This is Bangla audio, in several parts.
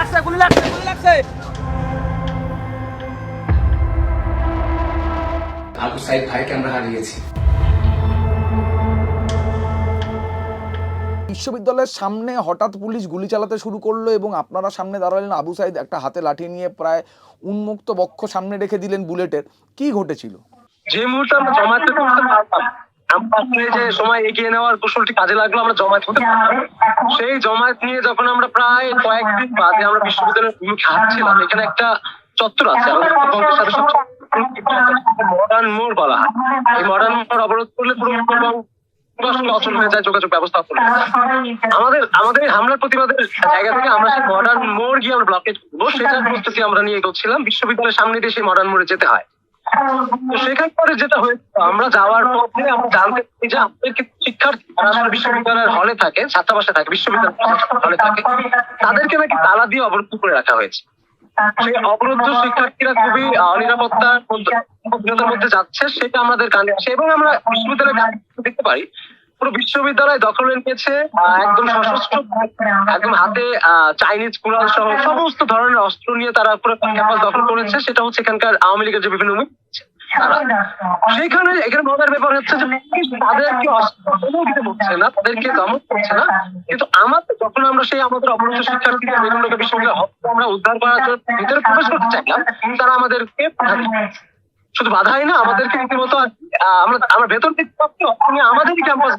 লাগছে গুলি লাগছে গুলি লাগছে। আবু সাইদ ভাইকে আমরা হারিয়েছি। বিশ্ববিদ্যালয়ের সামনে হঠাৎ পুলিশ গুলি চালাতে শুরু করল এবং আপনারা সামনে দাঁড়ালেন আবু সাইদ একটা হাতে লাঠি নিয়ে প্রায় উন্মুক্ত বক্ষ সামনে রেখে দিলেন বুলেটের। কি ঘটেছিল? যে মুহূর্তে আমরা পারতাম সময় এগিয়ে নেওয়ার কৌশলটি কাজে লাগল আমরা জমায়েত হতে সেই জমায়েত নিয়ে যখন আমরা প্রায় কয়েকদিন বাদে আমরা বিশ্ববিদ্যালয়ের ভূমিকে হাঁটছিলাম এখানে একটা চত্বর আছে মডার্ন মোড় বলা এই মডার্ন মোড় অবরোধ করলে পুরো অচল হয়ে যায়, যোগাযোগ ব্যবস্থা চলে আমাদের আমাদের হামলার প্রতিবাদের জায়গা থেকে আমরা সেই মডার্ন মোড় গিয়ে আমরা ব্লকেট করব, সেটার প্রস্তুতি আমরা নিয়ে এগোচ্ছিলাম। বিশ্ববিদ্যালয়ের সামনে দিয়ে সেই মডার্ন মোড়ে যেতে হয়। সেখান পরে যেটা হয়েছে, আমরা যাওয়ার পথে আমরা জানতে পারি যে আমাদের শিক্ষার্থী যারা বিশ্ববিদ্যালয়ের হলে থাকে, ছাত্রাবাসে থাকে, বিশ্ববিদ্যালয়ের হলে থাকে, তাদেরকে নাকি তালা দিয়ে অবরুদ্ধ করে রাখা হয়েছে। সেই অবরুদ্ধ শিক্ষার্থীরা খুবই অনিরাপত্তার মধ্যে যাচ্ছে, সেটা আমাদের কানে আসে এবং আমরা বিশ্ববিদ্যালয়ের দেখতে পারি পুরো বিশ্ববিদ্যালয় দখলে নিয়েছে একদম সশস্ত্র একদম হাতে আহ, চাইনিজ কুড়াল সহ সমস্ত ধরনের অস্ত্র নিয়ে তারা পুরো ক্যাম্পাস দখল করেছে। সেটা হচ্ছে এখানকার আওয়ামী লীগের যে বিভিন্ন সেখানে এখানে মজার ব্যাপার হচ্ছে যে তাদেরকে অস্ত্র হচ্ছে না তাদেরকে দমন করছে না। কিন্তু আমাদের যখন আমরা সেই আমাদের অবরুদ্ধ শিক্ষার্থীদের বিভিন্ন বিশ্ববিদ্যালয় আমরা উদ্ধার করার জন্য ভিতরে প্রবেশ করতে চাইলাম তারা আমাদেরকে। শুধু বাধাই না আমাদেরকে রীতিমতো আমরা আমরা ভেতর পাচ্ছি, আমাদেরই ক্যাম্পাস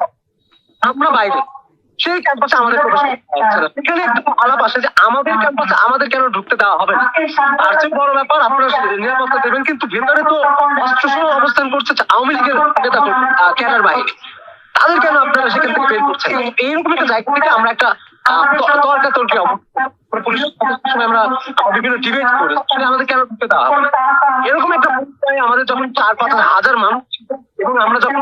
আমরা বাইরে। সেই ক্যাম্পাসে আমাদের। সেখানে একটা আলাপ আসে যে আমাদের ক্যাম্পাসে আমাদের কেন ঢুকতে দেওয়া হবে না? তার চেয়ে বড় ব্যাপার আপনারা নিরাপত্তা দেবেন কিন্তু ভেতরে তো অস্ত্র অবস্থান করছে আওয়ামী লীগের নেতা ক্যাডার বাহিনী। তাদের কেন আপনারা সেখান থেকে বের করছেন? এইরকম একটা জায়গা থেকে আমরা একটা আহ, ত- তর্কাতর্কি অবস্থা পুলিশ সময় আমরা বিভিন্ন ডিবেট করে আমাদের কেন ঢুকতে দেওয়া হবে? এরকম একটা আমাদের যখন চার পাঁচ হাজার মানুষ এবং আমরা যখন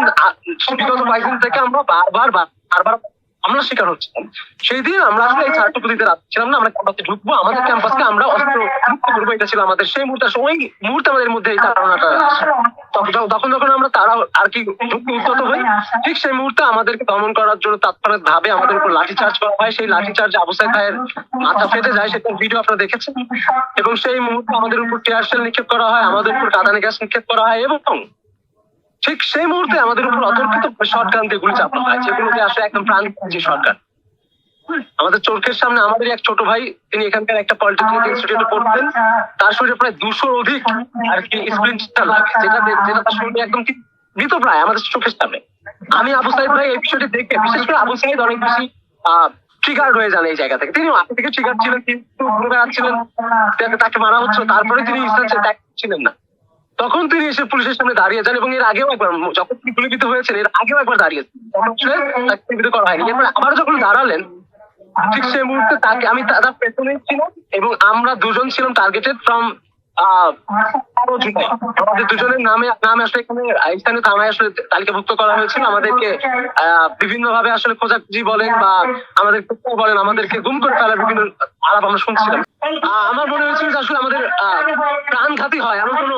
বিগত কয়েকদিন থেকে আমরা বারবার বারবার আমরা শিকার হচ্ছিলাম সেই দিন আমরা আসলে এই ছাড়টুকু দিতে রাখছিলাম না, আমরা ক্যাম্পাসে ঢুকবো, আমাদের ক্যাম্পাসকে আমরা অস্ত্র এটা ছিল আমাদের, সেই মুহূর্তে ওই মুহূর্তে আমাদের মধ্যে এই ধারণাটা তখন যখন আমরা তারা আর কি উদ্যত হই, ঠিক সেই মুহূর্তে আমাদেরকে দমন করার জন্য তাৎক্ষণিক ভাবে আমাদের উপর লাঠি চার্জ করা হয়। সেই লাঠি চার্জ আবু সাইদ ভাইয়ের মাথা ফেটে যায় সেটার ভিডিও আপনারা দেখেছেন। এবং সেই মুহূর্তে আমাদের উপর টিয়ার শেল নিক্ষেপ করা হয়, আমাদের উপর কাদানি গ্যাস নিক্ষেপ করা হয় এবং ঠিক সেই মুহূর্তে আমাদের উপর অতর্কিত শটগান দিয়ে গুলি চাপানো হয়, যেগুলো আসলে একদম প্রাণ যে শটগান আমাদের চোখের সামনে আমাদের এক ছোট ভাই, তিনি এখানকার একটা পলিটেকনিক ইনস্টিটিউটে পড়তেন। তার শরীরে প্রায় দুশোর অধিক আর কি স্প্লিন্টার লাগে যেটা যেটা তার শরীরে একদম মৃত প্রায় আমাদের চোখের সামনে। আমি আবু সাইদ ভাই এই বিষয়টি দেখে, বিশেষ করে আবু সাইদ অনেক বেশি ট্রিগার হয়ে যান এই জায়গা থেকে তিনি আগে থেকে ট্রিগার ছিলেন, কিন্তু তাকে- তাকে মারা হচ্ছে তারপরে তিনি ইসলাম ছিলেন না। তখন তিনি এসে পুলিশের সামনে দাঁড়িয়ে যান এবং এর আগেও একবার, যখন তিনি গুলিবিদ্ধ হয়েছেন, এর আগেও একবার দাঁড়িয়েছেন করা হয়নি। আবার যখন দাঁড়ালেন, ঠিক সেই মুহূর্তে তাকে আমি তার পেছনে ছিলাম এবং আমরা দুজন ছিলাম টার্গেটেড ফ্রম দুজনের নামে নামে আসলে এখানে আসলে তালিকাভুক্ত করা হয়েছিল আমাদেরকে বিভিন্ন ভাবে আসলে খোঁজাখুঁজি বলেন বা আমাদের বলেন, আমাদেরকে গুম করে ফেলার বিভিন্ন আলাপ আমরা শুনছিলাম। আমার মনে হয়েছিল যে আসলে আমাদের প্রাণঘাতী হয়, এমন কোনো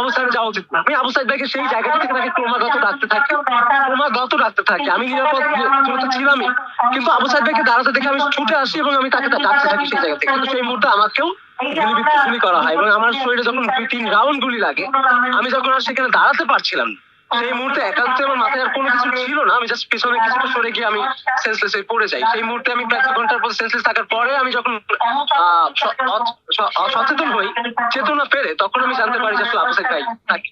অবস্থানে যাওয়া উচিত না। আমি আবু সাইদ ভাইকে সেই জায়গা থেকে তাকে ক্রমাগত ডাকতে থাকি, ক্রমাগত ডাকতে থাকি। আমি নিরাপদ দূরত্ব ছিলামই, কিন্তু আবু সাইদ ভাইকে দাঁড়াতে দেখে আমি ছুটে আসি এবং আমি তাকে ডাকতে থাকি সেই জায়গা থেকে। কিন্তু সেই মুহূর্তে আমাকেও গুলি করা হয় এবং আমার শরীরে যখন দুই তিন রাউন্ড গুলি লাগে আমি যখন আর সেখানে দাঁড়াতে পারছিলাম সেই মুহূর্তে একান্ত আমার মাথায় আর কোনো কিছু ছিল না আমি জাস্ট পিছনে কিছুটা সরে গিয়ে আমি সেন্সলেস হয়ে পড়ে যাই। সেই মুহূর্তে আমি প্রায় দু ঘণ্টার পর সেন্সলেস থাকার পরে আমি যখন সচেতন হই চেতনা পেরে তখন আমি জানতে পারি যে আসলে তাকে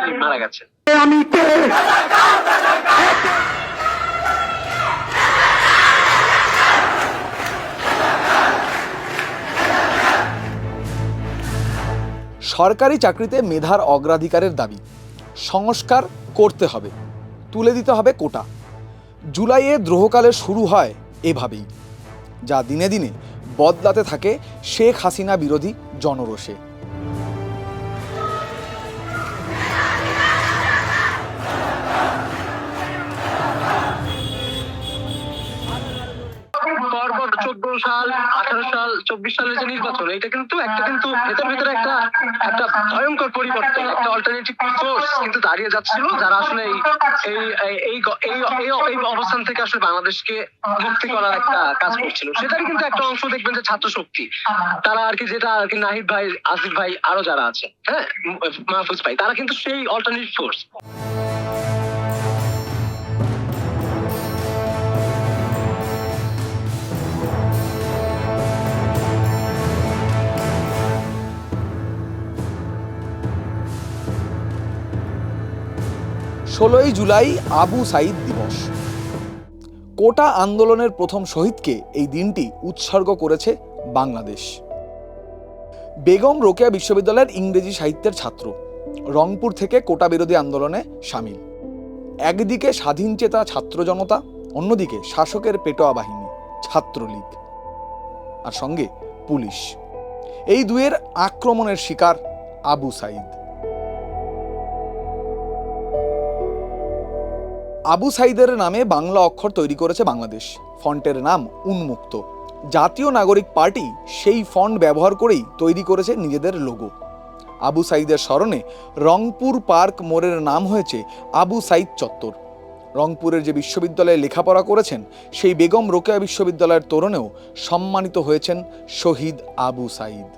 তিনি মারা গেছে। সরকারি চাকরিতে মেধার অগ্রাধিকারের দাবি। সংস্কার করতে হবে, তুলে দিতে হবে কোটা। জুলাইয়ে দ্রোহকালে শুরু হয় এভাবেই, যা দিনে দিনে বদলাতে থাকে শেখ হাসিনা বিরোধী জনরোষে। পরপর চোদ্দ সাল, আঠারো সাল, চব্বিশ সালের যে নির্বাচন, এটা কিন্তু একটা কিন্তু ভেতর ভেতরে একটা একটা ভয়ঙ্কর পরিবর্তন, একটা অল্টারনেটিভ ফোর্স কিন্তু দাঁড়িয়ে যাচ্ছিল, যারা আসলে এই এই এই অবস্থান থেকে আসলে বাংলাদেশকে মুক্তি করার একটা কাজ করছিল। সেটারই কিন্তু একটা অংশ দেখবেন যে ছাত্র শক্তি। তারা আর কি যেটা আর কি নাহিদ ভাই, আসিফ ভাই, আরও যারা আছে হ্যাঁ মাহফুজ ভাই, তারা কিন্তু সেই অল্টারনেটিভ ফোর্স ষোলোই জুলাই আবু সাইদ দিবস। কোটা আন্দোলনের প্রথম শহীদকে এই দিনটি উৎসর্গ করেছে বাংলাদেশ। বেগম রোকেয়া বিশ্ববিদ্যালয়ের ইংরেজি সাহিত্যের ছাত্র, রংপুর থেকে কোটা বিরোধী আন্দোলনে সামিল। একদিকে স্বাধীন চেতা ছাত্র জনতা, অন্যদিকে শাসকের পেটোয়া বাহিনী, ছাত্রলীগ, আর সঙ্গে পুলিশ। এই দুয়ের আক্রমণের শিকার আবু সাইদ। আবু সাইদের নামে বাংলা অক্ষর তৈরি করেছে বাংলাদেশ। ফন্টের নাম উন্মুক্ত। জাতীয় নাগরিক পার্টি সেই ফন্ট ব্যবহার করেই তৈরি করেছে নিজেদের লোগো আবু সাইদের স্মরণে রংপুর পার্ক মোড়ের নাম হয়েছে আবু সাইদ চত্বর। রংপুরের যে বিশ্ববিদ্যালয়ে লেখাপড়া করেছেন, সেই বেগম রোকেয়া বিশ্ববিদ্যালয়ের তরুণেও সম্মানিত হয়েছেন শহীদ আবু সাইদ।